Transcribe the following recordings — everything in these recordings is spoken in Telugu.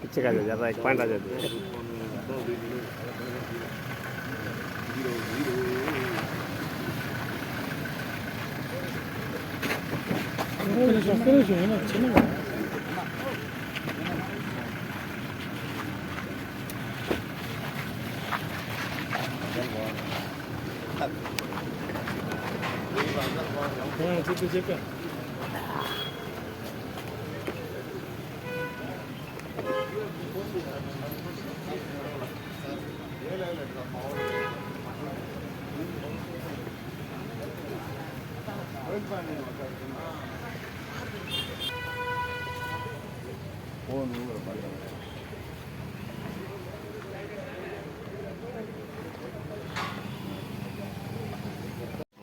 పిచ్చి కాదు జర పాయింట్ రాజు చెప్పు చెప్పు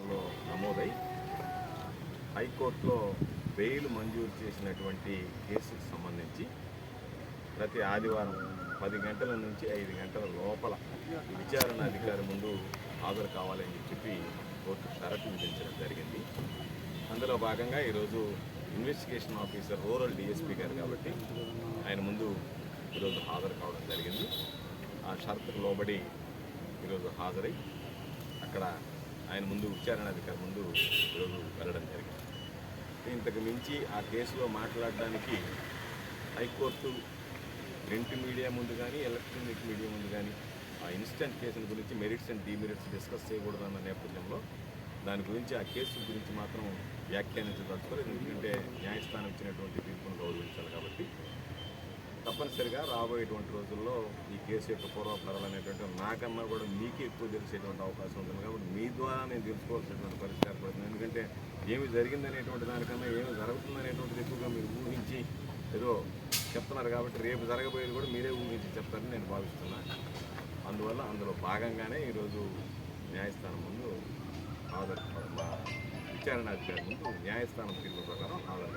లో నమోదై. హైకోర్టులో బెయిల్ మంజూరు చేసినటువంటి కేసుకు సంబంధించి ప్రతి ఆదివారం పది గంటల నుంచి ఐదు గంటల లోపల విచారణ అధికారి ముందు హాజరు కావాలని చెప్పి కోర్టు షరతు విధించడం జరిగింది. అందులో భాగంగా ఈరోజు ఇన్వెస్టిగేషన్ ఆఫీసర్ రూరల్ డిఎస్పీ గారు కాబట్టి ఆయన ముందు ఈరోజు హాజరు కావడం జరిగింది. ఆ షరతుకు లోబడి ఈరోజు హాజరై అక్కడ ఆయన ముందు విచారణ అధికారి ముందు ఈరోజు వెళ్ళడం జరిగింది. ఇంతకు మించి ఆ కేసులో మాట్లాడడానికి హైకోర్టు ప్రింట్ మీడియా ముందు కానీ ఎలక్ట్రానిక్ మీడియా ముందు కానీ ఆ ఇన్స్టెంట్ కేసుల గురించి మెరిట్స్ అండ్ డిమెరిట్స్ డిస్కస్ చేయకూడదన్న నేపథ్యంలో దాని గురించి ఆ కేసు గురించి మాత్రం వ్యాఖ్యానించదలుచుకోలేదు ఎందుకంటే న్యాయస్థానం ఇచ్చినటువంటి తీర్పును గౌరవించాలి కాబట్టి తప్పనిసరిగా రాబోయేటువంటి రోజుల్లో ఈ కేసు యొక్క పూర్వపరాలు అనేటువంటి నాకన్నా కూడా మీకే ఎక్కువ తెలిసేటువంటి అవకాశం ఉంటుంది కాబట్టి మీ ద్వారా నేను తెలుసుకోవాల్సినటువంటి పరిస్థితి ఏర్పడుతుంది. ఎందుకంటే ఏమి జరిగిందనేటువంటి దానికన్నా ఏమి జరుగుతుందనేటువంటిది ఎక్కువగా మీరు ఊహించి ఏదో చెప్తున్నారు కాబట్టి రేపు జరగబోయేది కూడా మీరే ఊహించి చెప్తారని నేను భావిస్తున్నాను అందువల్ల అందులో భాగంగానే ఈరోజు న్యాయస్థానం ముందు ఆధార్ విచారణ అధికారి ముందు న్యాయస్థానం తీర్పు ప్రకారం ఆధార్